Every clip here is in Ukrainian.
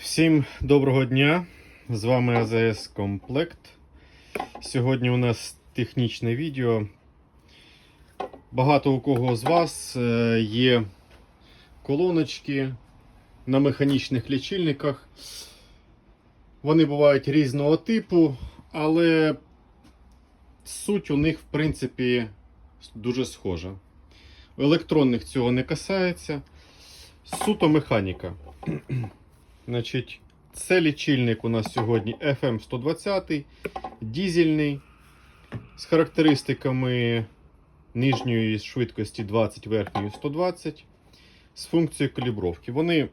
Всім доброго дня! З вами АЗС Комплект. Сьогодні у нас технічне відео. Багато у кого з вас е, є колоночки на механічних лічильниках. Вони бувають різного типу, але суть у них, в принципі, дуже схожа. У електронних цього не касається. Суто механіка. Значить, це лічильник у нас сьогодні FM120, дізельний, з характеристиками нижньої швидкості 20, верхньої 120, з функцією калібровки. Вони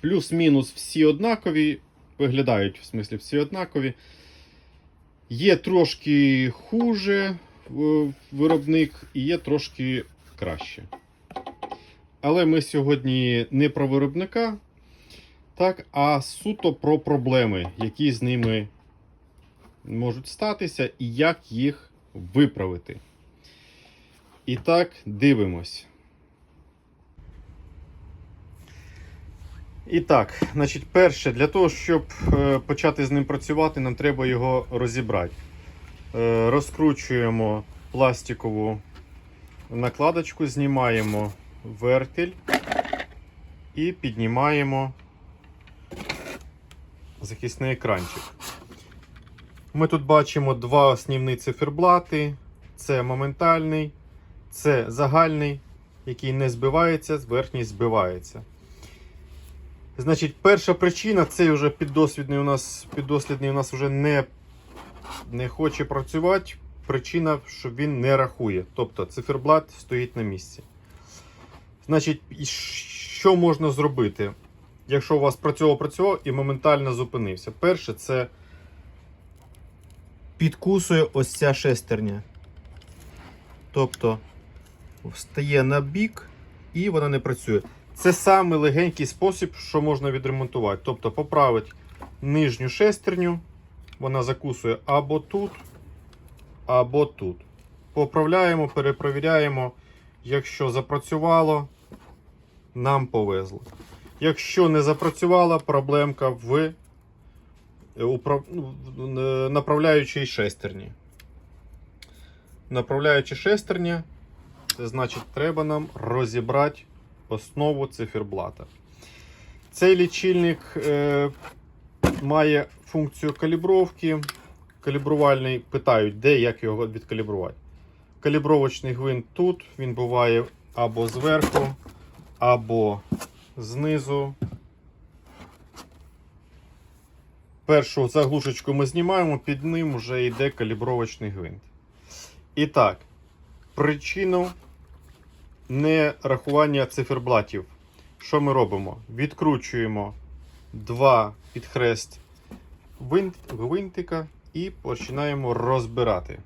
плюс-мінус всі однакові, виглядають в смислі всі однакові. Є трошки хуже е, виробник і є трошки краще. Але ми сьогодні не про виробника. Так, а суто про проблеми, які з ними можуть статися, і як їх виправити. І так, дивимось. І так, значить, перше, для того, щоб е, почати з ним працювати, нам треба його розібрати. Е, розкручуємо пластикову накладочку, знімаємо вертель і піднімаємо захисний екранчик. Ми тут бачимо два основні циферблати. Це моментальний, це загальний, який не збивається, верхній збивається. Значить, перша причина це вже піддослідний у нас піддослідний у нас вже не, не хоче працювати. Причина, що він не рахує. Тобто циферблат стоїть на місці. Значить, що можна зробити? Якщо у вас працював працював і моментально зупинився. Перше, це підкусує ось ця шестерня. Тобто встає на бік і вона не працює. Це самий легенький спосіб, що можна відремонтувати. Тобто поправити нижню шестерню, вона закусує або тут, або тут. Поправляємо, перепровіряємо. Якщо запрацювало, нам повезло. Якщо не запрацювала проблемка в управ... ну, направляючій шестерні. Направляюча шестерня, це значить, треба нам розібрати основу циферблата. Цей лічильник е, має функцію калібровки. Калібрувальний питають, де як його відкалібрувати. Калібровочний гвинт тут, він буває або зверху, або знизу. Першу заглушечку ми знімаємо, під ним вже йде калібровочний гвинт. І так, причину нерахування циферблатів. Що ми робимо? Відкручуємо два підхрест гвинтика і починаємо розбирати.